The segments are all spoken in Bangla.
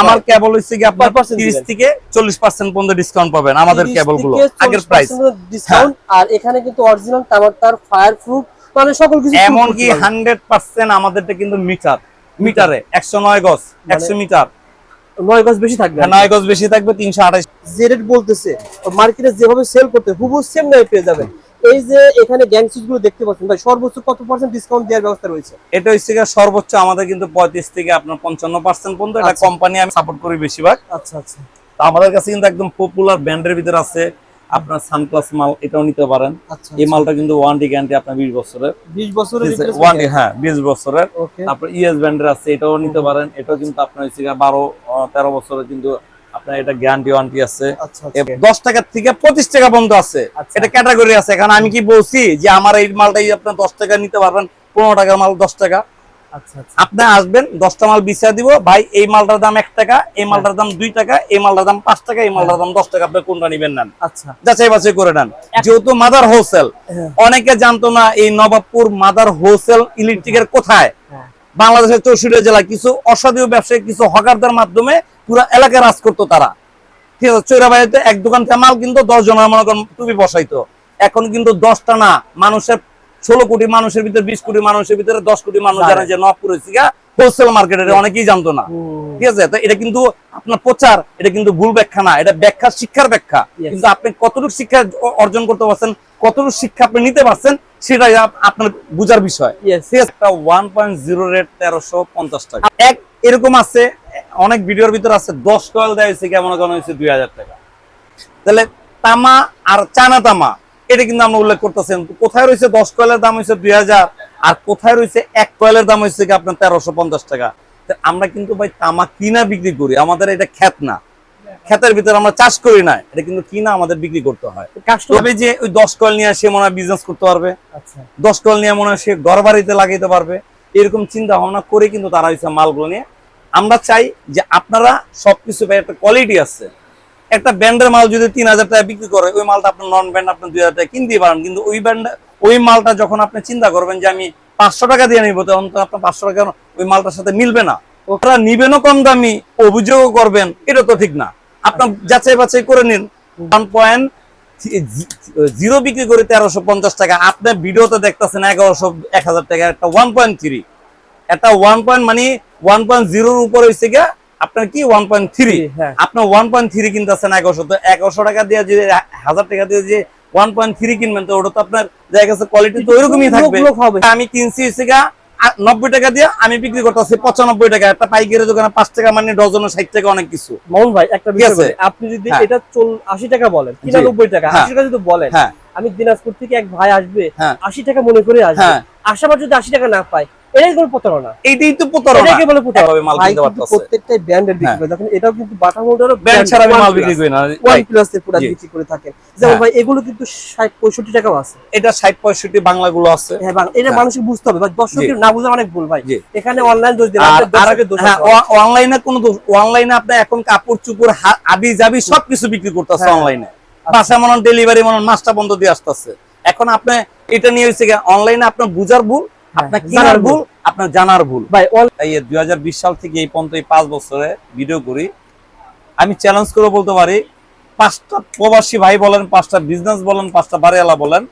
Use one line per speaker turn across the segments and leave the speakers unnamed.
আমার কেবল হচ্ছে কি আপনার 30 থেকে 40% পর্যন্ত ডিসকাউন্ট পাবেন আমাদের
30 কেবলগুলো
আগের প্রাইস
ডিসকাউন্ট আর এখানে কিন্তু অরিজিনাল তামার তার ফায়ার প্রুফ মানে সকল কিছু
এমন কি 100% আমাদেরটা কিন্তু মিটার মিটারে। 109 গজ
মানে
100 মিটার।
নয় গজ বেশি থাকবে।
হ্যাঁ, 9 গজ বেশি থাকবে 328
যে রেট বলতেছে মার্কেটে যেভাবে সেল করতে হুবহু সেম দামে পেয়ে যাবেন। এই যে এখানে গ্যাংগুলো দেখতে পাচ্ছেন ভাই সর্বোচ্চ কত পার্সেন্ট ডিসকাউন্ট দেওয়ার ব্যবস্থা রয়েছে?
এটা হচ্ছে সর্বোচ্চ আমাদের কিন্তু 35 থেকে আপনার 55% পর্যন্ত এটা
আচ্ছা।
কোম্পানি আমি সাপোর্ট করি বেশিরভাগ।
আচ্ছা আচ্ছা।
তো আমাদের কাছে কিন্তু একদম পপুলার ব্র্যান্ডের ভিতরে আছে আপনার সানপ্লাস মাল এটাও নিতে পারেন।
আচ্ছা
এই মালটা কিন্তু ওয়ারেন্টি গ্যারান্টি আপনার 20 বছরের।
20 বছরের
ওয়ারেন্টি হ্যাঁ 20 বছরের। তারপর ইএস ব্র্যান্ডের আছে এটাও নিতে পারেন। এটাও কিন্তু আপনার হচ্ছে গিয়ে 12 আহ, 13 বছরের কিন্তু আপনার এটা গ্যারান্টি ওয়ারেন্টি আছে।
আচ্ছা আচ্ছা।
10 টাকা থেকে 25 টাকা পর্যন্ত আছে।
আচ্ছা।
এটা ক্যাটাগরি আছে। এখন আমি কি বলছি যে আমার এই মালটাই আপনি 10 টাকা নিতে পারবেন 15 টাকার মাল 10 টাকা।
আচ্ছা আচ্ছা।
আপনি আসবেন দশটা মাল বিছিয়ে দিব। ভাই এই মালটার দাম এক টাকা এই মালটার দাম দুই টাকা এই মালটার দাম পাঁচ টাকা এই মালটার দাম দশ টাকা। আপনি কোনটা নিবেন নেন?
আচ্ছা।
যাচাই বাছাই করে নেন। যেহেতু মাদার হোলসেল
হ্যাঁ।
অনেকে জানতো না এই নবাবপুর মাদার হোলসেল ইলেকট্রিকের কোথায়?
হ্যাঁ।
বাংলাদেশের চৌষট্টি জেলায় কিছু অসাধু ব্যবসায়ী কিছু হকারদের মাধ্যমে পুরো এলাকায় রাজ করতো তারা। ঠিক আছে চৈরাবাড়িতে এক দোকান থেকে মাল কিন্তু দশ জনের মনে করেন টুপি বসাইতো। এখন কিন্তু দশটা না মানুষের ষোলো কোটি মানুষের ভিতরে বিশ কোটি মানুষের ভিতরে দশ কোটি মানুষ
জানে।
যে নবপুরের সিগা হোলসেল মার্কেটের অনেকেই জানতো না। ঠিক আছে তো এটা কিন্তু আপনার প্রচার এটা কিন্তু ভুল ব্যাখ্যা না এটা ব্যাখ্যা শিক্ষার ব্যাখ্যা। কিন্তু আপনি কতটুকু শিক্ষা অর্জন করতে পারছেন কতটুকু শিক্ষা আপনি নিতে পারছেন সেটাই আপনার বুঝার বিষয়। আছে? একটা ওয়ান পয়েন্ট জিরো রেট তেরোশো পঞ্চাশ টাকা। এক এরকম আছে অনেক ভিডিওর ভিতর আছে দশ কয়েল দেওয়া হয়েছে কেমন কেমন হয়েছে দুই হাজার টাকা। তাহলে তামা আর চানা তামা এটা কিন্তু আমরা উল্লেখ করতেছেন কোথায় রয়েছে দশ কয়েলের দাম হয়েছে দুই হাজার আর কোথায় রয়েছে এক কয়েলের দাম হয়েছে কি আপনার তেরোশো পঞ্চাশ টাকা? আমরা কিন্তু ভাই তামা কিনা বিক্রি করি আমাদের এটা খ্যাত না। ক্ষেতের ভিতরে আমরা চাষ করি না এটা কিন্তু কিনা আমাদের বিক্রি করতে হয়। তবে যে ওই দশ কয়েল নিয়ে সে মনে হয় বিজনেস করতে পারবে।
আচ্ছা।
দশ কল নিয়ে মনে হয় সে ঘর বাড়িতে লাগাইতে পারবে। এরকম চিন্তা ভাবনা করে কিন্তু তারা হয়েছে মালগুলো নিয়ে আমরা চাই যে আপনারা সবকিছু একটা কোয়ালিটি আছে। একটা ব্র্যান্ডের মাল যদি তিন হাজার টাকা বিক্রি করে ওই মালটা আপনার নন ব্র্যান্ড আপনি দুই হাজার টাকা কিনতে পারেন। কিন্তু ওই ব্র্যান্ড ওই মালটা যখন আপনি চিন্তা করবেন যে আমি পাঁচশো টাকা দিয়ে নিবো তখন তো আপনার পাঁচশো টাকা ওই মালটার সাথে মিলবে না। ওরা নিবেনও কম দামি অভিযোগও করবেন এটা তো ঠিক না। আপনার যাচাই বাছাই করে নিন। ওয়ান পয়েন্ট জিরো বিক্রি করে তেরোশো পঞ্চাশ টাকা। আপনি ভিডিওতে দেখতেছেন এগারোশো এক হাজার টাকা। একটা ওয়ান পয়েন্ট থ্রি একটা ওয়ান পয়েন্ট মানে ওয়ান পয়েন্ট জিরোর উপর হয়েছে গিয়া আপনার কি? ওয়ান পয়েন্ট থ্রি
হ্যাঁ।
আপনার ওয়ান পয়েন্ট থ্রি কিনতেছেন এগারোশো। তো এগারোশো টাকা দিয়ে যদি হাজার টাকা দিয়ে যে ওয়ান পয়েন্ট থ্রি কিনবেন তো ওটা তো আপনার জায়গা কোয়ালিটি তো ওইরকমই থাকবে। আমি কিনছি হচ্ছে গিয়া আ- নব্বই টাকা দিয়ে আমি বিক্রি করতেছি পঁচানব্বই টাকা একটা পাইকারি দোকানে পাঁচ টাকা মানে ডজনে ষাট টাকা অনেক কিছু
মহুল ভাই একটা বিষয়? আপনি যদি
হ্যাঁ।
এটা চল আশি টাকা বলেন। কিনা নব্বই টাকা
হ্যাঁ।
আশি টাকা যদি বলেন
হ্যাঁ
আমি দিনাজপুর থেকে এক ভাই আসবে। আশি টাকা মনে করে আসবে। আসাবার যদি আশি টাকা না পায় এটাই কোনো প্রতারণা।
এইটাই তো প্রতারণা।
এটাকে বলে প্রতারণা।
মাল কিনতে পারতেছে।
প্রত্যেকটাই ব্র্যান্ডের বিক্রি
হ্যাঁ।
করে। দেখেন এটাও কিন্তু বাটা
ব্র্যান্ড ছাড়া আমি মাল বিক্রি করি না।
ওয়ান প্লাস এর
জি।
বিক্রি করে থাকেন। যেমন
হ্যাঁ।
ভাই এগুলো কিন্তু ষাট পঁয়ষট্টি টাকাও আছে।
এটা ষাট পঁয়ষট্টি বাংলাগুলো আছে।
হ্যাঁ বাং- এটা
হ্যাঁ।
মানুষকে বুঝতে হবে। দর্শকের না বুঝে অনেক ভুল ভাই। এখানে অনলাইন দোষ দর্শকের দোষ
হ্যাঁ অনলাইনে কোনো অনলাইনে আপনি এখন কাপড় চুপড় আবি যাবি সবকিছু বিক্রি করতেছে
হ্যাঁ।
অনলাইনে বাসা মনে ডেলিভারি মনে মাসটা বন্ধ দিয়ে আসতেছে। এখন আপনি এটা নিয়ে হচ্ছে অনলাইনে আপনার বুঝার ভুল আপনার
হ্যাঁ,
কেনার
জানার
ভুল? আপনার জানার ভুল।
ভাই
দুই সাল থেকে এই পর্যন্ত এই পাঁচ বছরে ভিডিও করি। আমি চ্যালেঞ্জ করে বলতে পারি পাঁচটা প্রবাসী ভাই বলেন পাঁচটা বিজনেস বলেন পাঁচটা বাড়িওয়ালা বলেন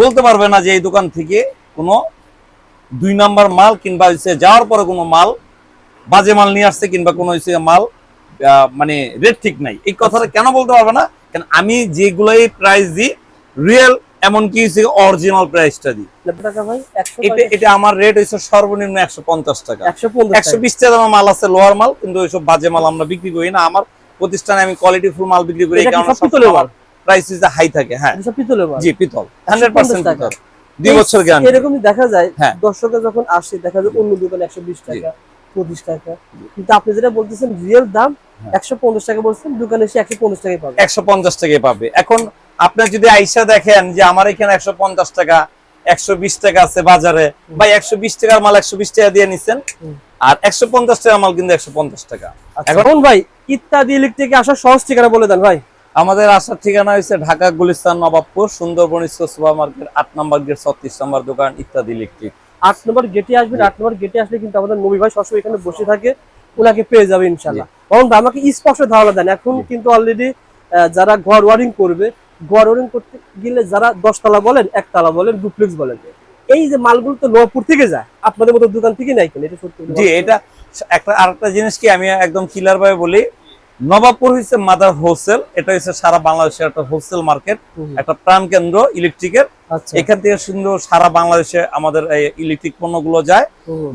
বলতে পারবে না যে এই দোকান থেকে কোনো দুই নাম্বার মাল কিংবা হচ্ছে যাওয়ার পরে কোনো মাল বাজে মাল নিয়ে আসছে কিংবা কোনো হচ্ছে মাল মানে রেট ঠিক নাই। এই কথাটা কেন বলতে পারবে না? কারণ আমি যেগুলোই প্রাইস দিই রিয়েল এমনকি অরিজিনাল প্রাইসটা দিই।
টাকা
এটা এটা আমার রেট হচ্ছে সর্বনিম্ন একশো পঞ্চাশ টাকা।
একশো
বিশ টাকা মাল আছে লোয়ার মাল কিন্তু ওইসব বাজে মাল আমরা বিক্রি করি না। আমার প্রতিষ্ঠানে আমি কোয়ালিটি ফুল মাল বিক্রি করি এই
এটা কি
কারণে
সব পিতলের মাল?
প্রাইস হাই থাকে হ্যাঁ।
সব পিতলের মাল।
জি পিতল। হান্ড্রেড পার্সেন্ট
150
পিতল। দুই বছর গ্যারান্টি
এরকমই দেখা যায়
হ্যাঁ।
যখন আসে দেখা যায় অন্য দোকানে একশো বিশ টাকা পঁচিশ টাকা। কিন্তু আপনি যেটা বলতেছেন রিয়েল দাম
হ্যাঁ।
একশো পঞ্চাশ টাকা বলছেন দোকানে এসে একশো পঞ্চাশ টাকায় পাবে।
একশো পঞ্চাশ টাকায় পাবে। এখন আপনি যদি আইসা দেখেন যে আমার এখানে একশো পঞ্চাশ টাকা একশো বিশ টাকা আছে বাজারে বা একশো বিশ টাকার মাল একশো বিশ টাকা দিয়ে নিচ্ছেন আর একশো পঞ্চাশ টাকার মাল কিন্তু একশো পঞ্চাশ টাকা। এখন-
এখন ভাই ইত্যাদি ইলেকট্রিকে আসার সহজ ঠিকানা বলে দেন ভাই।
আমাদের আসার ঠিকানা হয়েছে ঢাকা গুলিস্তান নবাবপুর সুন্দরবন সুপার মার্কেট আট নম্বর গেট ছত্রিশ নম্বর দোকান ইত্যাদি ইলেকট্রিক
আট নম্বর গেটে আসবেন আট নম্বর গেটে আসলে কিন্তু আমাদের নবী ভাই সবসময় এখানে বসে থাকে ওনাকে পেয়ে যাবে ইনশাল্লাহ আমাকে স্পষ্ট ধারণা দেন এখন কিন্তু অলরেডি যারা ঘর ওয়ারিং করবে ঘর করতে গেলে যারা দশতলা বলেন একতলা বলেন ডুপ্লেক্স বলেন এই যে মালগুলো তো নবপুর থেকে যায় আপনাদের মতো দোকান থেকে নাই কেন এটা সত্যি
জি এটা একটা আরেকটা জিনিস কি আমি একদম ক্লিয়ার ভাবে বলি নবাবপুর হচ্ছে মাদার হোলসেল এটা হচ্ছে সারা বাংলাদেশের একটা হোলসেল মার্কেট। একটা প্রাণ কেন্দ্র ইলেকট্রিকের
আচ্ছা
এখান থেকে সুন্দর সারা বাংলাদেশে আমাদের এই ইলেকট্রিক পণ্যগুলো যায়।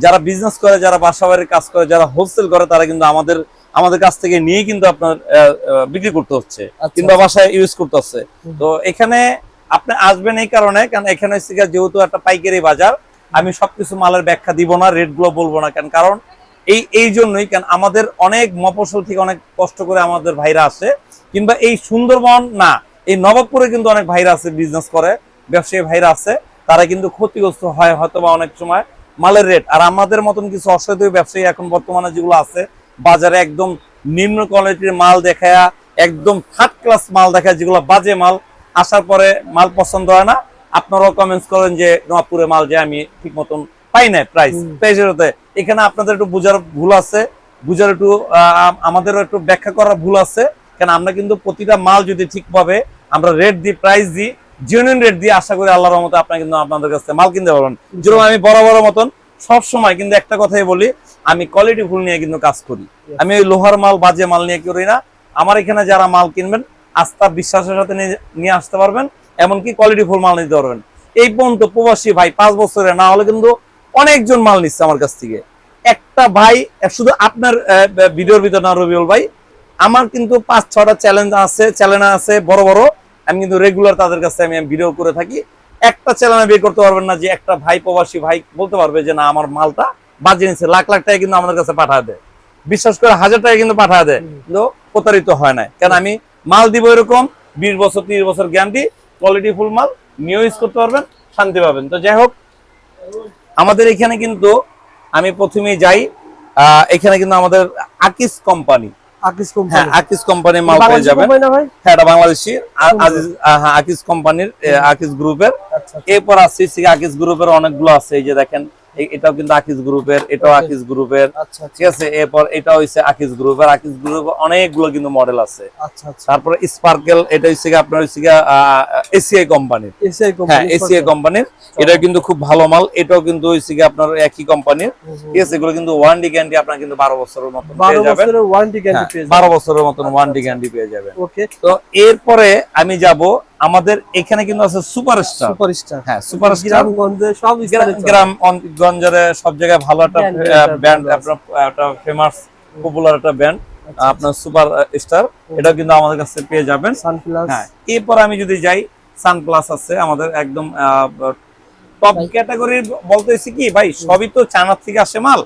যারা বিজনেস করে যারা বাসা বাড়ির কাজ করে যারা হোলসেল করে তারা কিন্তু আমাদের আমাদের কাছ থেকে নিয়ে কিন্তু আপনার বিক্রি করতে হচ্ছে
আচ্ছা,
কিংবা বাসায় ইউজ করতে হচ্ছে। তো এখানে আপনি আসবেন এই কারণে কারণ এখানে যেহেতু একটা পাইকারি বাজার আমি সবকিছু মালের ব্যাখ্যা দিব না রেটগুলো বলব না কেন কারণ এই এই জন্যই কেন আমাদের অনেক মফসল থেকে অনেক কষ্ট করে আমাদের ভাইরা আসে কিংবা এই সুন্দরবন না এই নবাবপুরে কিন্তু অনেক ভাইরা আছে বিজনেস করে ব্যবসায়ী ভাইরা আছে তারা কিন্তু ক্ষতিগ্রস্ত হয় হয়তো বা অনেক সময় মালের রেট আর আমাদের মতন কিছু অসাধু ব্যবসায়ী এখন বর্তমানে যেগুলো আছে বাজারে একদম নিম্ন কোয়ালিটির মাল দেখায়া একদম থার্ড ক্লাস মাল দেখায় যেগুলো বাজে মাল আসার পরে মাল পছন্দ হয় না। আপনারাও কমেন্টস করেন যে নবাবপুরে মাল যে আমি ঠিক মতন পাই না প্রাইস। প্রাইসের এখানে আপনাদের একটু বুঝার ভুল আছে। বুঝার একটু আমাদেরও একটু ব্যাখ্যা করার ভুল আছে। কারণ আমরা কিন্তু প্রতিটা মাল যদি ঠিকভাবে আমরা রেট দিই প্রাইস দিই জেনুইন রেট দিয়ে আশা করি আল্লাহর মতো আপনারা কিন্তু আপনাদের কাছে মাল কিনতে পারবেন। যেরকম আমি বড় বড় মতন সব সময় কিন্তু একটা কথাই বলি আমি কোয়ালিটি ফুল নিয়ে কিন্তু কাজ করি। আমি ওই লোহার মাল বাজে মাল নিয়ে করি না। আমার এখানে যারা মাল কিনবেন আস্থা বিশ্বাসের সাথে নিয়ে- আসতে পারবেন এমনকি কোয়ালিটি ফুল মাল নিতে পারবেন। এই পর্যন্ত প্রবাসী ভাই পাঁচ বছরে না হলে কিন্তু অনেকজন মাল নিচ্ছে আমার কাছ থেকে। একটা ভাই শুধু আপনার ভিডিওর ভিতর না রবিউল ভাই আমার কিন্তু পাঁচ ছটা চ্যালেঞ্জ আছে চ্যালেঞ্জ আছে বড় বড়। আমি কিন্তু রেগুলার তাদের কাছে আমি ভিডিও করে থাকি। একটা চ্যালেঞ্জ বের করতে পারবেন না যে একটা ভাই প্রবাসী ভাই বলতে পারবে যে না আমার মালটা বাজে নিচ্ছে লাখ লাখ টাকা কিন্তু আমাদের কাছে পাঠা দেয়। বিশ্বাস করে হাজার টাকা কিন্তু পাঠা দেয় কিন্তু প্রতারিত হয় না কেন আমি মাল দিব এরকম বিশ বছর তিরিশ বছর গ্যারান্টি কোয়ালিটি ফুল মাল নিয়ে ইউজ করতে পারবেন শান্তি পাবেন। তো যাই হোক আমাদের এখানে কিন্তু আমি প্রথমেই যাই এখানে কিন্তু আমাদের আকিস কোম্পানি
আকিস কোম্পানি
আকিস কোম্পানির মাল পেয়ে যাবেন।
ভাই?
হ্যাঁ এটা বাংলাদেশি। আ-
সুন্দর।
আজিজ আহ, আকিস কোম্পানির এ, আকিস গ্রুপের। এরপর আসছি হচ্ছে আকিস গ্রুপের অনেকগুলো আছে এই যে দেখেন এটাও কিন্তু আকিস গ্রুপের এটাও. আকিস গ্রুপের
আচ্ছা আচ্ছা।
ঠিক আছে এরপর এটা হচ্ছে আকিস গ্রুপের আকিস গ্রুপের অনেকগুলো কিন্তু মডেল আছে।
আচ্ছা আচ্ছা।
তারপরে স্পার্কেল এটা গিয়ে আপনার হচ্ছে এসিআই কোম্পানির
এসিআই
হ্যাঁ
কোম্পানি
এসিআই কোম্পানির এটা কিন্তু খুব ভালো মাল। এটাও কিন্তু গিয়ে আপনার একই কোম্পানির ঠিক আছে এগুলো কিন্তু ওয়ারেন্টি গ্যারান্টি আপনার কিন্তু বারো বছরের মতন
বারো
পেয়ে যাবেন।
বছরের ওয়ারেন্টি গ্যারান্টি
হ্যাঁ,
পেয়ে
বারো বছরের মতন
আচ্ছা,
ওয়ারেন্টি
আচ্ছা।
গ্যারান্টি পেয়ে যাবেন।
ওকে
তো এরপরে আমি যাব আমাদের এখানে কিন্তু আছে সুপারস্টার।
সুপারস্টার।
হ্যাঁ সুপারস্টার।
সব
গ্রাম অন- সব জায়গায় ভালো একটা ব্যান্ড একটা ফেমাস পপুলার একটা ব্যান্ড
আচ্ছা,
আপনার সুপার স্টার এটা কিন্তু আমাদের কাছে পেয়ে যাবেন।
সানপ্লাস
হ্যাঁ এরপর আমি যদি যাই সানপ্লাস আছে আমাদের একদম টপ
ভাই।
ক্যাটাগরির বলতেছি কি ভাই সবই তো চায়না থেকে আসে মাল।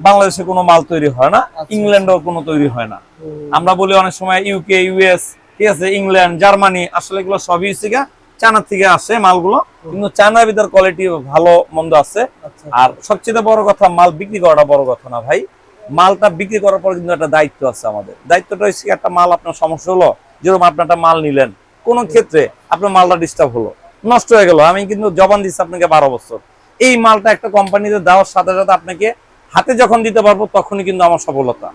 বাংলাদেশে কোনো মাল তৈরি হয় না
আচ্ছা।
ইংল্যান্ডেও কোনো তৈরি হয় না। আমরা বলি অনেক সময় ইউকে ইউএস ঠিক আছে? ইংল্যান্ড জার্মানি আসলে এগুলো সবই হচ্ছে গিয়া চায়না থেকে আসে মালগুলো। কিন্তু চায়নার ভিতর কোয়ালিটি ভালো মন্দ আছে।
আচ্ছা।
আর সবচেয়ে বড় কথা মাল বিক্রি করাটা বড় কথা না ভাই। মালটা বিক্রি করার পর কিন্তু একটা দায়িত্ব আছে আমাদের। দায়িত্বটা হচ্ছে একটা মাল আপনার সমস্যা হলো যেরকম আপনি একটা মাল নিলেন। কোন ক্ষেত্রে আপনার মালটা ডিস্টার্ব হলো। নষ্ট হয়ে গেল। আমি কিন্তু জবান দিচ্ছি আপনাকে বারো বছর। এই মালটা একটা কোম্পানিতে দেওয়ার সাথে সাথে আপনাকে হাতে যখন দিতে পারব তখনই কিন্তু আমার সফলতা।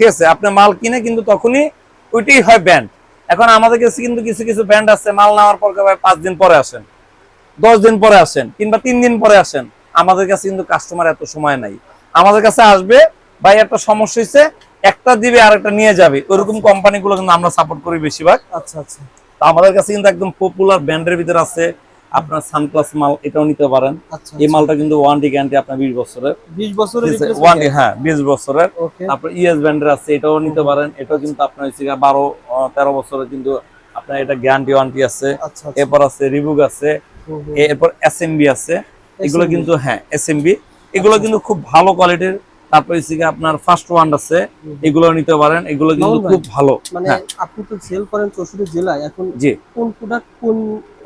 ঠিক আছে? আপনি মাল কিনে কিন্তু তখনই ওইটাই হয় ব্যান্ড এখন আমাদের কাছে কিন্তু কিছু কিছু ব্যান্ড আছে মাল নেওয়ার পর পাঁচ দিন পরে আসেন দশ দিন পরে আসেন কিংবা তিন দিন পরে আসেন আমাদের কাছে কিন্তু কাস্টমার এত সময় নাই। আমাদের কাছে আসবে ভাই একটা সমস্যা হয়েছে একটা দিবে আর একটা নিয়ে যাবে ওইরকম কোম্পানিগুলো কিন্তু আমরা সাপোর্ট করি বেশিরভাগ।
আচ্ছা আচ্ছা।
তো আমাদের কাছে কিন্তু একদম পপুলার ব্র্যান্ডের ভিতরে আছে আপনার সানপ্লাস মাল এটাও নিতে পারেন।
আচ্ছা
এই মালটা কিন্তু ওয়ারেন্টি গ্যারান্টি আপনার বিশ বছরের।
20 বছরের
ওয়ারেন্টি হ্যাঁ বিশ বছরের। আপনার ইএস ব্যান্ডের আছে এটাও নিতে পারেন। এটাও কিন্তু আপনার হচ্ছে বারো তেরো বছরের কিন্তু আপনার এটা গ্যারান্টি ওয়ারেন্টি আছে।
আচ্ছা আচ্ছা।
এরপর আছে রিবুক আছে। এরপর এসএমবি আছে। এগুলো কিন্তু হ্যাঁ এসএমবি এগুলো
আচ্ছা।
কিন্তু খুব ভালো কোয়ালিটির তারপর গিয়ে আপনার ফার্স্ট ওয়ান আছে। এগুলো নিতে পারেন। এগুলো কিন্তু খুব ভালো।
মানে
হ্যাঁ।
আপনি তো সেল করেন চৌষট্টি জেলায়। এখন কোন প্রোডাক্ট কোন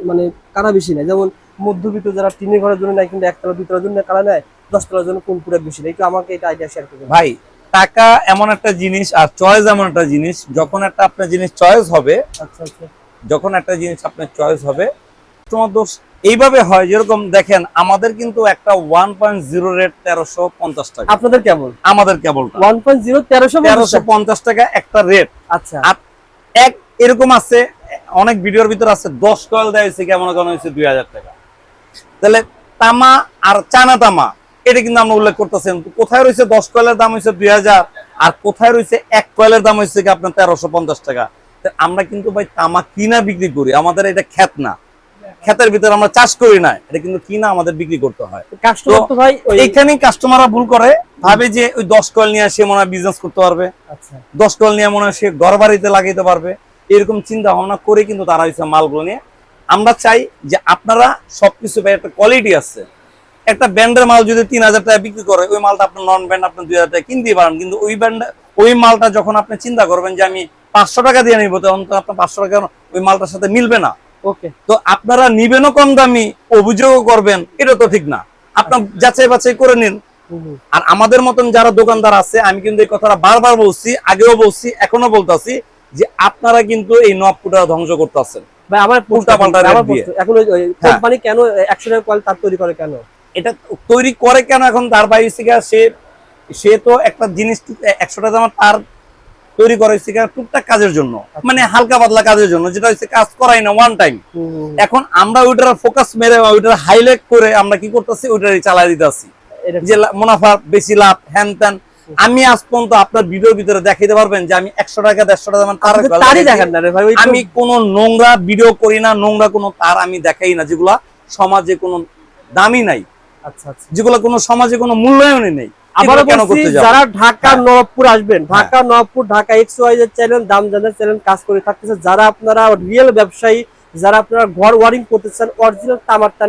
মানে কারা বেশি নেয়? যেমন মধ্যবিত্ত যারা টিনে ঘরের জন্য নেয় কিন্তু একতলা দুতলার জন্য কারা নেয়? দশতলার জন্য কোন প্রোডাক্ট বেশি নেয়? একটু আমাকে এটা আইডিয়া শেয়ার করবেন।
ভাই টাকা এমন একটা জিনিস আর চয়েস এমন একটা জিনিস যখন একটা আপনার জিনিস চয়েস হবে
আচ্ছা আচ্ছা।
যখন একটা জিনিস আপনার চয়েস হবে তোমার দোষ এইভাবে হয় যেরকম দেখেন আমাদের কিন্তু একটা ওয়ান পয়েন্ট জিরো রেট তেরোশো পঞ্চাশ টাকা।
আপনাদের কেবল?
আমাদের কেবল
ওয়ান পয়েন্ট জিরো তেরোশো
তেরোশো পঞ্চাশ টাকা একটা রেট
আচ্ছা।
এক এরকম আছে অনেক ভিডিওর ভিতর আছে দশ কয়েল দেওয়া হয়েছে কেমন কেমন হয়েছে দুই হাজার টাকা। তাহলে তামা আর চানা তামা এটা কিন্তু আমরা উল্লেখ করতেছেন কোথায় রয়েছে দশ কয়েলের দাম হয়েছে দুই হাজার আর কোথায় রয়েছে এক কয়েলের দাম হয়েছে আপনার তেরোশো পঞ্চাশ টাকা? আমরা কিন্তু ভাই তামা কিনা বিক্রি করি আমাদের এটা খ্যাত না। ক্ষেতের ভিতরে আমরা চাষ করি না এটা কিন্তু কিনা আমাদের বিক্রি করতে হয়।
কাস্টমার তো ভাই ওই
কাস্টমাররা ভুল করে ভাবে যে ওই দশ কয়েল নিয়ে সে মনে হয় বিজনেস করতে পারবে।
আচ্ছা।
দশ কয়েল নিয়ে মনে হয় সে ঘর বাড়িতে লাগাইতে পারবে। এরকম চিন্তা ভাবনা করে কিন্তু তারা হয়েছে মালগুলো নিয়ে। আমরা চাই যে আপনারা সবকিছু ভাই একটা কোয়ালিটি আছে। একটা ব্র্যান্ডের মাল যদি তিন হাজার টাকা বিক্রি করে ওই মালটা আপনার নন ব্র্যান্ড আপনার দুই হাজার টাকা কিনতে পারেন। কিন্তু ওই ব্র্যান্ড ওই মালটা যখন আপনি চিন্তা করবেন যে আমি পাঁচশো টাকা দিয়ে নিবো তখন তো আপনার পাঁচশো টাকা ওই মালটার সাথে মিলবে না।
ওকে।
তো আপনারা নিবেনও কম দামি অভিযোগও করবেন এটা তো ঠিক না। আপনার যাচাই বাছাই করে নিন। আর আমাদের মতন যারা দোকানদার আছে আমি কিন্তু এই কথাটা বারবার বলছি আগেও বলছি এখনও বলতাছি যে আপনারা কিন্তু এই নবপুটা ধ্বংস করতেছেন
ভাই আমার
উল্টাপাল্টা
এখন-
হ্যাঁ।
কোম্পানি কেন একশো টাকা কয়েল তার তৈরি করে কেন?
এটা তৈরি করে কেন এখন তার সে সে তো একটা জিনিস একশো টাকা দামের তার তৈরি করে টুকটাক কাজের জন্য। মানে হালকা পাতলা কাজের জন্য যেটা হচ্ছে কাজ করাই না ওয়ান টাইম এখন আমরা ওইটার ফোকাস মেরে ওইটার হাইলাইট করে আমরা কি করতেছি? ওইটারই চালাই দিতেছি। যে মুনাফা বেশি লাভ হ্যান ত্যান। আমি আজ পর্যন্ত আপনার ভিডিওর ভিতরে দেখাইতে পারবেন যে আমি একশো টাকা দেড়শো টাকা তার
তারই দেখেন। না রে ভাই
আমি কোনো নোংরা ভিডিও করি না নোংরা কোনো তার আমি দেখাই না যেগুলা সমাজে কোনো দামি নাই।
আচ্ছা আচ্ছা।
যেগুলো কোনো সমাজে কোনো মূল্যায়নই নেই।
আবারও বলছি যারা ঢাকা
হ্যাঁ।
নবাবপুর আসবেন ঢাকা নবাবপুর ঢাকা এক্স ওয়াই এর চ্যানেল দাম জানার চ্যানেল কাজ করে থাকতেছে। যারা আপনারা রিয়েল ব্যবসায়ী যারা আপনারা ঘর ওয়ারিং করতে চান অরিজিনাল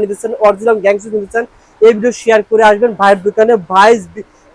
নিতে চান অরিজিনাল গ্যাংস নিতে এই ভিডিও শেয়ার করে আসবেন ভাইয়ের দোকানে। ভাই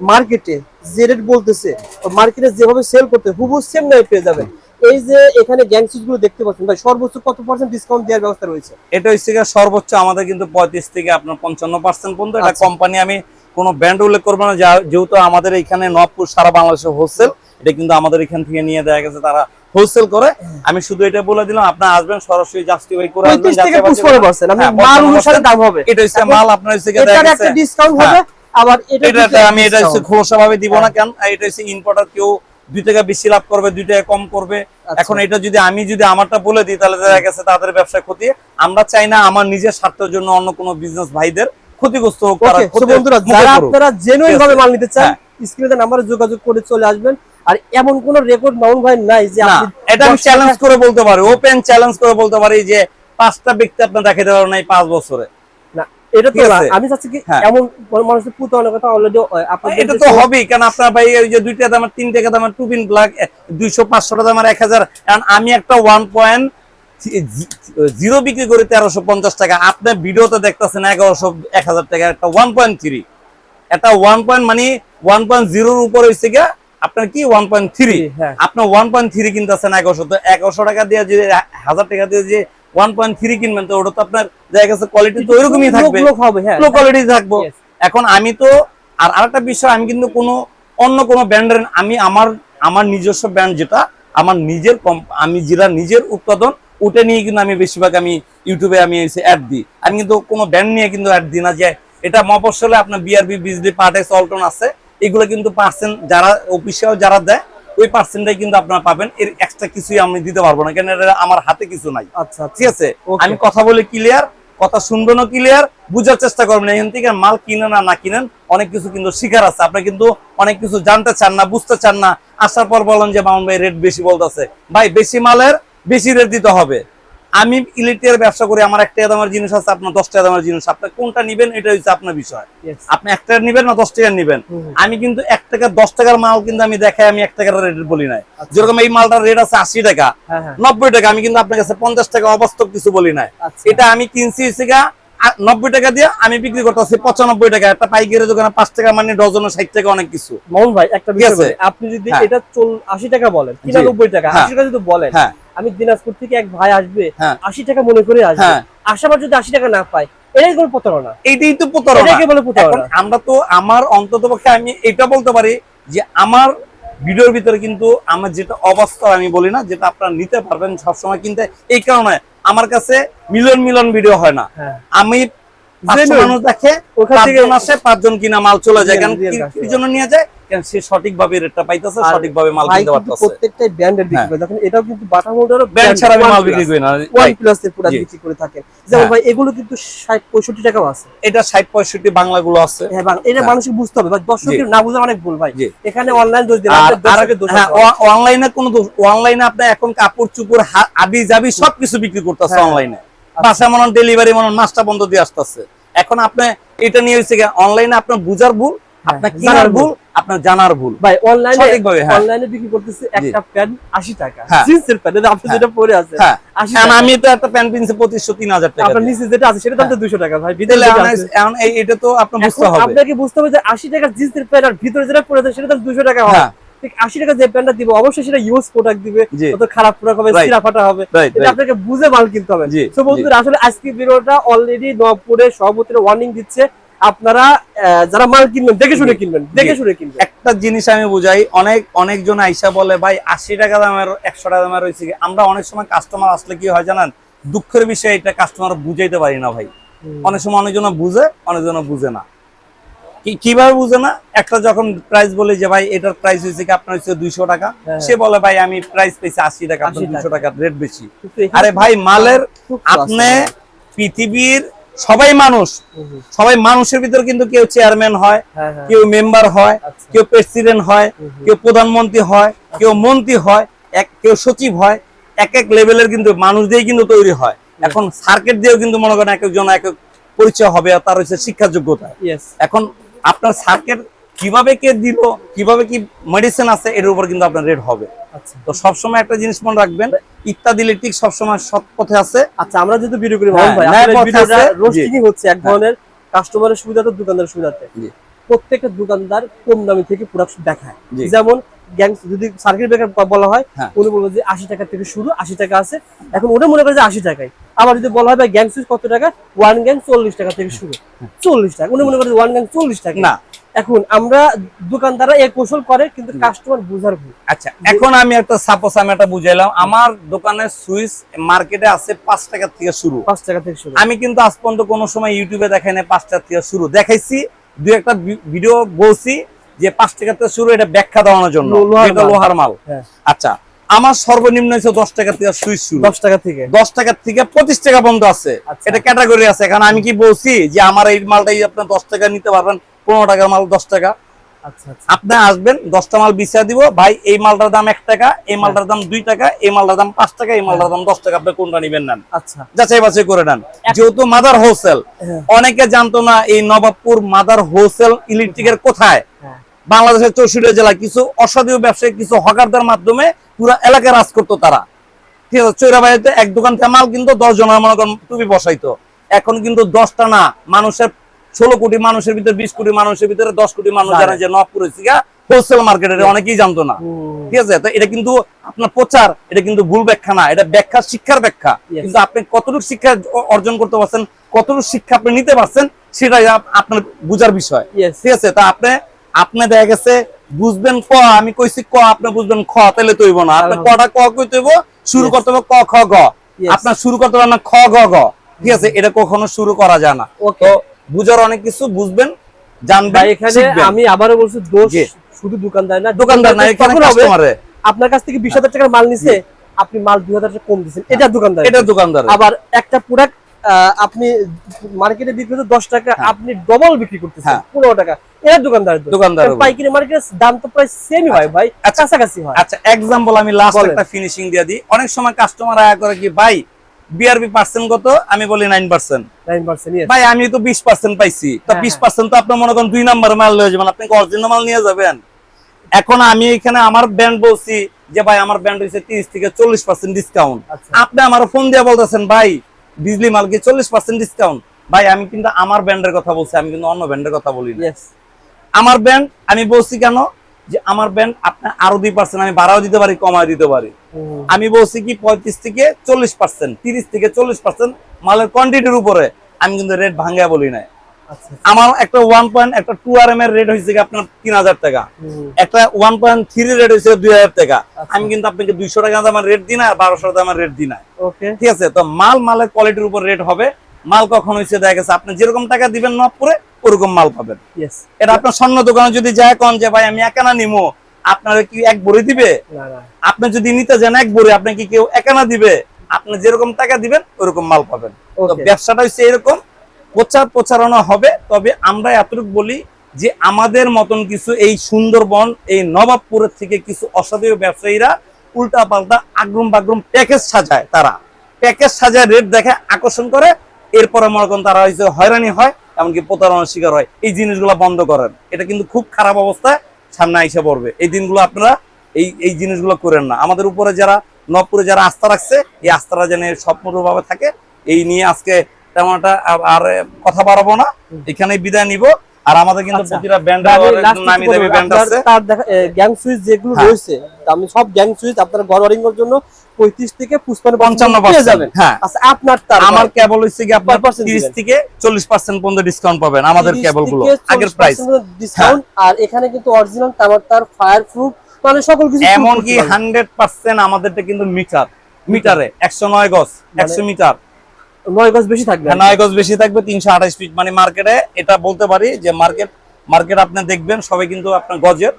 মার্কেটে যে রেট বলতেছে মার্কেটে যেভাবে সেল করতে হুবু সেম দামে পেয়ে যাবেন এই যে এখানে গ্যাংসুসগুলো দেখতে পাচ্ছেন ভাই সর্বোচ্চ কত পার্সেন্ট ডিসকাউন্ট দেওয়ার ব্যবস্থা রয়েছে?
এটা হচ্ছে গিয়ে সর্বোচ্চ আমাদের কিন্তু পঁয়ত্রিশ থেকে আপনার পঞ্চান্ন পার্সেন্ট পর্যন্ত। এটা
আচ্ছা।
কোম্পানি আমি কোনো ব্র্যান্ড উল্লেখ করব না যেহেতু আমাদের এখানে নবপুর সারা বাংলাদেশে হোলসেল এটা কিন্তু আমাদের এখান থেকে নিয়ে দেওয়া গেছে তারা হোলসেল করে। আমি শুধু এটা বলে দিলাম আপনার আসবেন সরাসরি জাস্টিফাই করে আসবেন হ্যাঁ,
মাল অনুসারে দাম হবে।
এটা হচ্ছে মাল আপনার হচ্ছে গিয়ে
একটা ডিসকাউন্ট
হ্যাঁ।
হবে আবার এটা
আমি এটা হচ্ছে খোলসা ভাবে দিব না কেন? এটা হচ্ছে ইম্পোর্টার কেউ দুই টাকা বেশি লাভ করবে দুই টাকা কম করবে।
আচ্ছা।
এখন এটা যদি আমি যদি আমারটা বলে দিই তাহলে দেখা গেছে তাদের ক্ষতি। আমরা চাই না আমার নিজের স্বার্থের জন্য অন্য কোনো বিজনেস ভাইদের ক্ষতিগ্রস্ত হোক
বন্ধুরা যারা আপনারা জেনুইন ভাবে মাল নিতে চান
হ্যাঁ।
স্ক্রিনে নাম্বারে যোগাযোগ করে চলে আসবেন। আর এমন কোন রেকর্ড মাউন্ট ভাই নাই যে
এটা আমি চ্যালেঞ্জ করে বলতে পারি ওপেন চ্যালেঞ্জ করে বলতে পারি যে পাঁচটা ব্যক্তি আপনার দেখাতে পারবেন এই পাঁচ বছরে।
এটা তো। আমি চাচ্ছি কি
হ্যাঁ।
এমন মানুষের প্রতারণার কথা অলরেডি আপনাদের
এটা তো হবেই কারণ আপনার ভাই ওই যে দুইটা দামের তিন টাকা দামের টু পিন ব্লাক দুইশো পাঁচশো টাকা দামের এক হাজার কারণ আমি একটা ওয়ান পয়েন্ট জিরো বিক্রি করি তেরোশো পঞ্চাশ টাকা আপনি ভিডিওতে দেখতেছেন এগারোশো এক হাজার টাকা একটা ওয়ান পয়েন্ট থ্রি একটা ওয়ান পয়েন্ট মানে ওয়ান পয়েন্ট জিরোর উপর হয়েছে গিয়া আপনার কি ওয়ান পয়েন্ট থ্রি। আপনার ওয়ান পয়েন্ট থ্রি কিনতেছেন এগারোশো তো এগারোশো টাকা দিয়ে যদি হাজার টাকা দিয়ে যে ওয়ান পয়েন্ট থ্রি কিনবেন তো ওটা তো আপনার দেখা গেছে কোয়ালিটি তো ওইরকমই থাকবে।
হবে হ্যাঁ।
লো কোয়ালিটি থাকব। এখন আমি তো আর আরেকটা বিষয় আমি কিন্তু কোনো অন্য কোনো ব্র্যান্ডের আমি আমার আমার নিজস্ব ব্র্যান্ড যেটা আমার নিজের আমি যেটা নিজের উৎপাদন ওটা নিয়ে কিন্তু আমি বেশিরভাগ আমি ইউটিউবে আমি অ্যাড দিই। আমি কিন্তু কোনো ব্র্যান্ড নিয়ে কিন্তু অ্যাড দিই না যে এটা মফসলে আপনার বিআরবি বিজলি পার্টেক্স অল্টন আছে এগুলো কিন্তু পার্সেন্ট যারা অফিসিয়াল যারা দেয় ওই পার্সেন্টটাই কিন্তু আপনারা পাবেন। এর এক্সট্রা কিছুই আমি দিতে পারব না কেন এটা আমার হাতে কিছু নাই।
আচ্ছা আচ্ছা।
ঠিক আছে? আমি কথা বলে ক্লিয়ার কথা শুনবেন ক্লিয়ার বুঝার চেষ্টা করবেন। এখান থেকে মাল কিনেন আর না কিনেন অনেক কিছু কিন্তু শিকার আছে। আপনি কিন্তু অনেক কিছু জানতে চান না বুঝতে চান না আসার পর বলেন যে মামুন ভাই রেট বেশি বলতেছে। ভাই বেশি মালের বেশি রেট দিতে হবে। আমি ইলেকট্রিকের ব্যবসা করি আমার একটা দামের জিনিস আছে আপনার দশ টাকা দামের জিনিস। আপনি কোনটা নিবেন এটা হচ্ছে আপনার বিষয়। আপনি এক টাকা নিবেন না দশ টাকার নিবেন। আমি কিন্তু এক টাকা দশ টাকার মাল কিন্তু আমি দেখাই আমি এক টাকার রেট বলি নাই।
আচ্ছা।
যেরকম এই মালটার রেট আছে আশি টাকা
হ্যাঁ হ্যাঁ।
নব্বই টাকা আমি কিন্তু আপনার কাছে পঞ্চাশ টাকা অবাস্তব কিছু বলি নাই।
আচ্ছা।
এটা আমি কিনছি গা, নব্বই টাকা দিয়ে আমি বিক্রি করতেছি পঁচানব্বই টাকা একটা পাইকারি দোকানে পাঁচ টাকা মানে ডজনে ষাট টাকা অনেক কিছু
মাউন্ট ভাই একটা বিষয় আপনি যদি
হ্যাঁ।
এটা চল আশি টাকা বলেন। কিনা নব্বই টাকা
হ্যাঁ।
আশি টাকা যদি বলেন
হ্যাঁ
আমি দিনাজপুর থেকে এক ভাই আসবে। আশি টাকা মনে করে আসবে। আসাবার যদি আশি টাকা না পায় এটাই কোনো প্রতারণা
এইটাই তো প্রতারণা আমরা তো আমার অন্তত পক্ষে আমি এটা বলতে পারি যে আমার ভিডিওর ভিতরে কিন্তু আমার যেটা অবস্থা আমি বলি না যেটা আপনারা নিতে পারবেন সবসময় কিনতে এই কারণে আমার কাছে মিলন মিলন ভিডিও হয় না।
হ্যাঁ।
আমি মানুষ দেখে
ওখান থেকে
পাঁচজন আসে পাঁচজন কিনা মাল চলে যায়। কারণ কি- জন্য নিয়ে যায়? সে সঠিকভাবে রেটটা পাইতেছে সঠিকভাবে মাল কিনতে পারতেছে।
প্রত্যেকটাই ব্র্যান্ডের বিক্রি
হ্যাঁ।
করে। দেখেন এটাও কিন্তু বাটা
ব্র্যান্ড ছাড়া মাল বিক্রি করি না।
ওয়ান প্লাস এর
জি।
বিক্রি করে থাকেন। যেমন
হ্যাঁ।
ভাই এগুলো কিন্তু ষাট পঁয়ষট্টি টাকাও আছে।
এটা ষাট পঁয়ষট্টি বাংলাগুলো আছে।
হ্যাঁ বাং- এটা
হ্যাঁ।
মানুষকে বুঝতে হবে। দর্শকের না বুঝে অনেক ভুল ভাই। এখানে অনলাইন দোষ দিলাম দর্শকের দোষ
হ্যাঁ অনলাইনে কোনো অনলাইনে আপনি এখন কাপড় চুপড় আবি যাবি সবকিছু বিক্রি করতেছে। অনলাইনে বাসা মনে ডেলিভারি মনে মাসটা বন্ধ দিয়ে আসতেছে। এখন আপনি এটা নিয়ে হচ্ছে অনলাইনে আপনার বুঝার ভুল আপনার
হ্যাঁ,
কেনার ভুল আপনার জানার ভুল।
ভাই অনলাইনে
সঠিকভাবে হ্যাঁ।
অনলাইনে বিক্রি করতেছে একটা প্যান্ট আশি টাকা।
হ্যাঁ।
জিন্সের প্যান্ট এটা আপনি
হ্যাঁ।
যেটা পরে আছে
হ্যাঁ। আমি তো একটা প্যান্ট কিনছি পঁচিশশো তিন হাজার টাকা
আপনার নিচে যেটা আছে সেটা দাম তো দুশো টাকা ভাই। ভিতরে
এখন এটা তো আপনার বুঝতে হবে।
আপনাকে বুঝতে হবে যে আশি টাকার জিন্সের প্যান্ট আর ভিতরে যেটা পরে আছে সেটা দাম দুশো টাকা হয়। ঠিক আশি টাকা যে প্যান্টটা দিব অবশ্যই সেটা ইউজ প্রোডাক্ট দিবে কত খারাপ প্রোডাক্ট হবে
Right.
সিরা ফাটা হবে। এটা আপনাকে বুঝে মাল কিনতে হবে। তো বন্ধুরা আসলে আজকে ভিডিওটা অলরেডি নবপুরে সভাপতির ওয়ার্নিং দিচ্ছে। আপনারা যারা মাল কিনবেন দেখে শুনে কিনবেন দেখে শুনে কিনবেন।
একটা জিনিস আমি বুঝাই অনেক অনেকজন আইসা বলে ভাই আশি টাকা দামের একশো টাকা দামের রয়েছে। আমরা অনেক সময় কাস্টমার আসলে কি হয় জানেন? দুঃখের বিষয় এটা কাস্টমার বুঝাইতে পারি না ভাই। অনেক সময় অনেকজন বুঝে অনেকজন বুঝে না। কীভাবে বুঝে না? একটা যখন প্রাইস বলে যে ভাই এটার প্রাইস হয়েছে কি? আপনার হচ্ছে দুইশো টাকা?
হ্যাঁ।
সে বলে ভাই আমি প্রাইস পেয়েছি আশি টাকা আপনার
80
দুশো টাকা। রেট বেশি। আরে ভাই মালের আপনি পৃথিবীর সবাই মানুষ। সবাই মানুষের ভিতর কিন্তু কেউ চেয়ারম্যান হয়
হ্যাঁ, হ্যাঁ।
কেউ মেম্বার হয়
আচ্ছা।
কেউ প্রেসিডেন্ট হয়। কেউ প্রধানমন্ত্রী হয় কেউ মন্ত্রী হয় এক কেউ সচিব হয় এক এক লেভেলের কিন্তু মানুষ দিয়েই কিন্তু তৈরি হয় এখন সার্কেট দিয়েও কিন্তু মনে করেন এক একজন এক এক পরিচয় হবে আর তার হচ্ছে শিক্ষা যোগ্যতা এখন আপনার সার্কিট কীভাবে কে দিল কীভাবে কি মেডিসিন আছে এর উপর কিন্তু আপনার রেট হবে।
আচ্ছা।
তো সবসময় একটা জিনিস মনে রাখবেন ইত্যাদি ইলেকট্রিক সবসময় সৎ পথে আছে।
আচ্ছা আমরা যেহেতু ভিডিও করি
হ্যাঁ,
রোস্টিং হচ্ছে? এক
হ্যাঁ।
ধরনের কাস্টমারের সুবিধাতে দোকানদারের সুবিধাতে। প্রত্যেকটা দোকানদার কম দামি থেকে প্রোডাক্ট দেখায়। যেমন গ্যাং যদি সার্কিট ব্রেকার বলা হয়
হ্যাঁ।
উনি বলব যে আশি টাকা থেকে শুরু আশি টাকা আছে। এখন ওটা মনে করে যে আশি টাকায়। আবার যদি বলা হয় ভাই গ্যাং সুইচ কত টাকা? ওয়ান গ্যাং চল্লিশ টাকা থেকে শুরু। চল্লিশ টাকা। উনি মনে করে ওয়ান গ্যাং চল্লিশ টাকা
না।
এখন আমরা দোকানদাররা এই কৌশল করে কিন্তু কাস্টমার বুঝার ভুল।
আচ্ছা এখন আমি একটা সাপোজ আমি একটা বুঝাইলাম আমার দোকানের সুইচ মার্কেটে আছে পাঁচ টাকা থেকে শুরু।
পাঁচ টাকা থেকে শুরু।
আমি কিন্তু আজ পর্যন্ত কোনো সময় ইউটিউবে দেখাই নাই পাঁচ টাকা থেকে শুরু। দেখাইছি দুই একটা ভিডিও বলছি যে পাঁচ টাকা থেকে শুরু এটা ব্যাখ্যা দেওয়ানোর জন্য।
লোহার
এটা
মাল।
লোহার মাল।
হ্যাঁ।
আচ্ছা আমার সর্বনিম্ন হচ্ছে দশ টাকা থেকে সুইচ শুরু।
দশ টাকা থেকে।
দশ টাকা থেকে পঁচিশ টাকা পর্যন্ত আছে।
আচ্ছা।
এটা ক্যাটাগরি আছে। এখন আমি কি বলছি যে আমার এই মালটাই আপনি দশ টাকা নিতে পারবেন পনেরো টাকার মাল দশ টাকা।
আচ্ছা আচ্ছা।
আপনি আসবেন দশটা মাল বিছিয়ে দিব। ভাই এই মালটার দাম এক টাকা এই মালটার দাম দুই টাকা এই মালটার দাম পাঁচ টাকা এই মালটার দাম দশ টাকা। আপনি কোনটা নিবেন নেন?
আচ্ছা।
যাচাই বাছাই করে নেন। যেহেতু মাদার হোলসেল
হ্যাঁ।
অনেকে জানতো না এই নবাবপুর মাদার হোলসেল ইলেকট্রিকের কোথায়?
হ্যাঁ।
বাংলাদেশের চৌষট্টি জেলায় কিছু অসাধু ব্যবসায়ী কিছু হকারদের মাধ্যমে পুরো এলাকায় রাজ করতো তারা। ঠিক আছে চৈরাবাড়িতে এক দোকান থেকে মাল কিন্তু দশ জনের মনে করেন টুপি বসাইতো। এখন কিন্তু দশটা না মানুষের ষোলো কোটি মানুষের ভিতরে বিশ কোটি মানুষের ভিতরে দশ কোটি মানুষ।
জানে।
যে নবপুরের সিগা হোলসেল মার্কেটে অনেকেই জানতো না। ঠিক আছে? তো এটা কিন্তু আপনার প্রচার এটা কিন্তু ভুল ব্যাখ্যা না। এটা ব্যাখ্যা শিক্ষার ব্যাখ্যা। কিন্তু আপনি কতটুকু শিক্ষা অর্জন করতে পারছেন কতটুকু শিক্ষা আপনি নিতে পারছেন সেটাই আপনার বুঝার বিষয়। ঠিক আছে? তা আপনি আপনি দেখা গেছে বুঝবেন ক আমি কইছি ক আপনি বুঝবেন খ তাহলে তৈব না। আপনি কটা ক কই তৈব শুরু করতে হবে ক খ গ। আপনার শুরু করতে হবে না খ গ গ। ঠিক আছে? এটা কখনো শুরু করা যায় না. তো বুঝার অনেক কিছু বুঝবেন জানবেন
এখানে আমি আবারও বলছি দোষ শুধু দোকানদার না
দোকানদার না এখানে কাস্টমারে
আপনার কাছ থেকে বিশ হাজার টাকার মাল নিছে আপনি মাল দুই হাজার টাকা কম এটা দোকানদার।
এটা দোকানদার
আবার একটা প্রোডাক্ট আপনি মার্কেটে বিক্রি করতে দশ টাকা আপনি ডবল বিক্রি করতেছেন
হ্যাঁ।
পনেরো টাকা। এটা দোকানদার
দোকানদার
পাইকারি মার্কেটের দাম তো প্রায় সেমই হয় ভাই।
আচ্ছা।
কাছাকাছি হয়।
আচ্ছা এক্সাম্পল আমি লাস্ট। একটা ফিনিশিং দিয়ে দিই। অনেক সময় কাস্টমার আয়া করে কি ভাই বিআরবি পার্সেন্ট কত? আমি বলি নাইন পার্সেন্ট ভাই আমি তো বিশ পার্সেন্ট পাইছি। তো
হ্যাঁ,
বিশ
হ্যাঁ।
পার্সেন্ট তো আপনার মনে করেন দুই নাম্বার মাল যাবেন। আপনি অরিজিনাল মাল নিয়ে যাবেন? এখন আমি এখানে আমার ব্র্যান্ড বলছি যে ভাই আমার ব্র্যান্ড হচ্ছে তিরিশ থেকে চল্লিশ পার্সেন্ট ডিসকাউন্ট
আচ্ছা।
আপনি আমার ফোন দিয়ে বলতেছেন ভাই বিজলি মাল কি চল্লিশ পার্সেন্ট ডিসকাউন্ট ভাই আমি কিন্তু আমার ব্র্যান্ডের কথা বলছি আমি কিন্তু অন্য ব্র্যান্ডের কথা বলি আমার ব্র্যান্ড আমি বলছি কেন? যে আমার ব্র্যান্ড আপনি আরও দুই পার্সেন্ট আমি বাড়াও দিতে পারি কমাও দিতে পারি। আমি বলছি কি পঁয়ত্রিশ থেকে চল্লিশ পার্সেন্ট তিরিশ থেকে চল্লিশ পার্সেন্ট মালের কোয়ান্টিটির উপরে আমি কিন্তু রেট ভাঙ্গা বলি নাই।
আচ্ছা
আমার একটা ওয়ান পয়েন্ট একটা টু আর এম এর রেট হয়েছে আপনার তিন হাজার টাকা। একটা ওয়ান পয়েন্ট থ্রি রেট হয়েছে দুই হাজার টাকা।
আচ্ছা।
আমি কিন্তু আপনাকে দুইশো টাকা দামের রেট দিই না আর বারোশো দামের রেট দিই না ঠিক আছে? তো মাল মালের কোয়ালিটির উপর রেট হবে। মাল কখন হয়েছে দেখা গেছে আপনি যেরকম টাকা দিবেন নপুরে ওরকম মাল পাবেন। এটা আপনার স্বর্ণ দোকানে যদি যায় কন যে ভাই আমি একানা নিমো। আপনারা কি এক বড়ি দিবে? আপনি যদি নিতে যান এক বড়ি আপনাকে কেউ একানা দিবে? আপনি যেরকম টাকা দিবেন ওরকম মাল পাবেন। ব্যবসাটা হচ্ছে এরকম। প্রচার প্রচারণা হবে তবে আমরা এতটুকু বলি যে আমাদের মতন কিছু এই সুন্দরবন এই নবাবপুরের থেকে কিছু অসাধু ব্যবসায়ীরা উল্টা পাল্টা আগ্রম বাগ্রম প্যাকেজ সাজায় তারা। প্যাকেজ সাজায় রেট দেখে আকর্ষণ করে এরপরে মনে করেন তারা হয়রানি হয় এমনকি প্রতারণার শিকার হয়। এই জিনিসগুলো বন্ধ করেন। এটা কিন্তু খুব খারাপ অবস্থায় সামনে আইসা পড়বে। এই দিনগুলো আপনারা এই এই জিনিসগুলো করেন না। আমাদের উপরে যারা নবপুরে যারা আস্থা রাখছে এই আস্থাটা যেন স্বপ্নভাবে থাকে। এই নিয়ে আজকে তেমন একটা আর- কথা বাড়াবো না। এখানে বিদায় নিব। আর আমাদের কিন্তু
আচ্ছা।
প্রতিটা ব্যান্ড নামি দামি ব্যান্ড আছে।
তার গ্যাং সুইচ যেগুলো
হ্যাঁ।
রয়েছে আমি সব গ্যাং সুইচ আপনারা ঘর ওয়ারিং এর জন্য পঁয়ত্রিশ থেকে
পঞ্চান্ন
যাবেন
হ্যাঁ
আচ্ছা আপনার
আমার কেবল হচ্ছে কি আপনার তিরিশ থেকে চল্লিশ পার্সেন্ট পর্যন্ত ডিসকাউন্ট পাবেন আমাদের কেবলগুলো। আগের প্রাইস
ডিসকাউন্ট আর এখানে কিন্তু অরিজিনাল তামার তার ফায়ার প্রুফ মানে সকল কিছু
এমনকি। হান্ড্রেড পার্সেন্ট আমাদেরটা কিন্তু মিটার। মিটারে একশো নয় গজ
মানে
একশো মিটার।
নয় গজ বেশি থাকবে।
হ্যাঁ, নয় গজ বেশি থাকবে তিনশো আঠাশ ফিট মানে মার্কেটে এটা বলতে পারি যে মার্কেট মার্কেট আপনি দেখবেন সবাই কিন্তু আপনার গজের।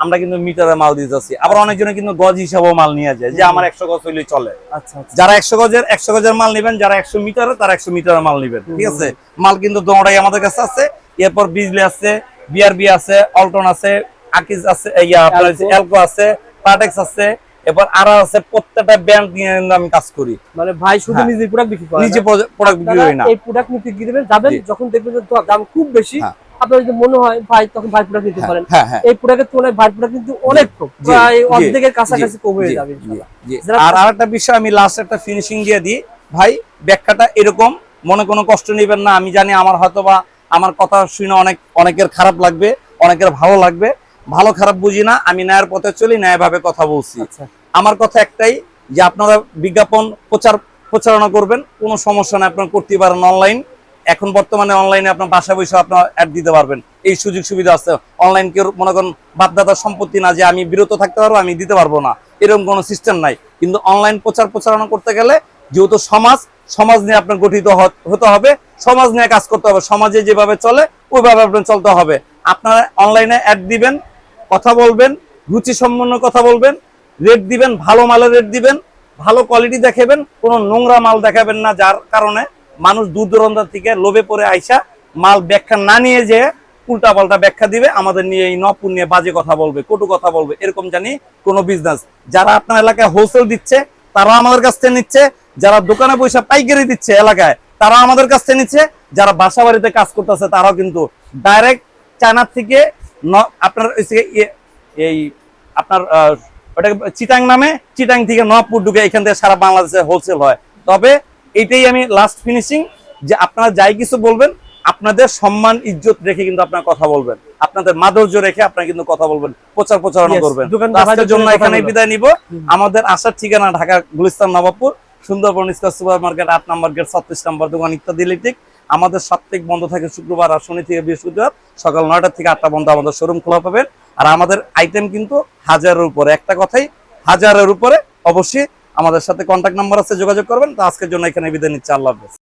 আমরা কিন্তু মিটারে মাল দিতেছি আবার অনেকজনে কিন্তু গজ হিসাবেও মাল নিয়ে যায় যে আমার একশো গজ হইলে চলে।
আচ্ছা আচ্ছা।
যারা একশো গজের একশো গজের মাল নেবেন যারা একশো মিটারে তারা একশো মিটারের মাল নেবেন ঠিক আছে? মাল কিন্তু দোনোটাই আমাদের কাছে আছে। এরপর বিজলি আছে বিআরবি আছে অল্টন আছে আকিজ আছে। এলকো আছে পার্টেক্স আছে এরপর আর আছে প্রত্যেকটা ব্র্যান্ড নিয়ে আমি কাজ করি।
মানে ভাই শুধু
হ্যাঁ।
নিজে প্রোডাক্ট বিক্রি করে
নিজে
না।
প্রোডাক্ট বিক্রি করি না।
এই প্রোডাক্ট নিতে গিয়ে দেবেন যাবেন যখন দেখবেন যে দাম খুব বেশি
হ্যাঁ।
আপনার যদি মনে হয় ভাই তখন ভাই প্রোডাক্ট নিতে পারেন।
হ্যাঁ হ্যাঁ।
এই তুলনায় ভাই কিন্তু অনেক কম। প্রায় অর্ধেকের কাছাকাছি কম হয়ে যাবে
আর আরেকটা বিষয় আমি লাস্ট একটা ফিনিশিং দিয়ে দিই। ভাই ব্যাখ্যাটা এরকম মনে কোনো কষ্ট নেবেন না। আমি জানি আমার হয়তো বা আমার কথা শুনে অনেক অনেকের খারাপ লাগবে অনেকের ভালো লাগবে। ভালো খারাপ বুঝি না আমি ন্যায়ের পথে চলি ন্যায়ভাবে কথা বলছি।
আচ্ছা।
আমার কথা একটাই যে আপনারা বিজ্ঞাপন প্রচার প্রচারণা করবেন কোনো সমস্যা নেই আপনারা করতে পারেন অনলাইন এখন বর্তমানে অনলাইনে আপনার বাসা বসে আপনার অ্যাড দিতে পারবেন। এই সুযোগ সুবিধা আছে। অনলাইন কেউ মনে করেন বাপদাদার সম্পত্তি না যে আমি বিরত থাকতে পারব, আমি দিতে পারব না। এরকম কোনো সিস্টেম নাই। কিন্তু অনলাইন প্রচার প্রচারণা করতে গেলে যেহেতু সমাজ সমাজ নিয়ে আপনার গঠিত হতে হবে। সমাজ নিয়ে কাজ করতে হবে। সমাজে যেভাবে চলে, ওইভাবে আপনার চলতে হবে। আপনারা অনলাইনে অ্যাড দিবেন, কথা বলবেন রুচি সম্পন্ন কথা বলবেন রেট দিবেন, ভালো মালের রেট দিবেন, ভালো কোয়ালিটি দেখাবেন, কোনো নোংরা মাল দেখাবেন না, যার কারণে মানুষ দূর দূরান্ত থেকে লোভে পড়ে আইসা মাল ব্যাখ্যা না নিয়ে যে উল্টা পাল্টা ব্যাখ্যা দিবে, আমাদের নিয়ে এই নপুর নিয়ে বাজে কথা বলবে, কটু কথা বলবে, এরকম জানি কোনো বিজনেস যারা আপনার এলাকায় হোলসেল দিচ্ছে তারা আমাদের কাছ থেকে নিচ্ছে। যারা দোকানে পয়সা পাইকারি দিচ্ছে এলাকায় তারা আমাদের কাছ থেকে নিচ্ছে। যারা বাসা বাড়িতে কাজ করতেছে, তারাও কিন্তু ডাইরেক্ট চায়নার থেকে আপনার ইয়ে- এই আপনার ওটাকে চিটাং নামে, চিটাং থেকে নবপুর ঢুকে এখান থেকে সারা বাংলাদেশে হোলসেল হয়। তবে এটাই আমি লাস্ট ফিনিশিং যে আপনারা যাই কিছু বলবেন আপনাদের সম্মান ইজ্জত রেখে কিন্তু আপনারা কথা বলবেন। আপনাদের মাধুর্য রেখে আপনারা কিন্তু কথা বলবেন প্রচার প্রচারণা করবেন। আজকের জন্য এখানে বিদায় নিব। আমাদের আসার ঠিকানা Dhaka Gulistan Nawabpur Sundarban square super market আট নম্বর গেট ছত্রিশ নম্বর দোকান ইত্যাদি ইলেকট্রিক। আমাদের সাপ্তাহিক বন্ধ থাকে শুক্রবার আর শনি থেকে বৃহস্পতিবার। সকাল নয়টা থেকে আটটা বন্ধ আমাদের শোরুম খোলা পাবেন। আর আমাদের আইটেম কিন্তু হাজারের উপরে একটা কথাই হাজারের উপরে অবশ্যই আমাদের সাথে কন্ট্যাক্ট নাম্বার আছে, যোগাযোগ করবেন। তো আজকের জন্য এখানে বিদায় নিচ্ছে। আল্লাহ হাফেজ।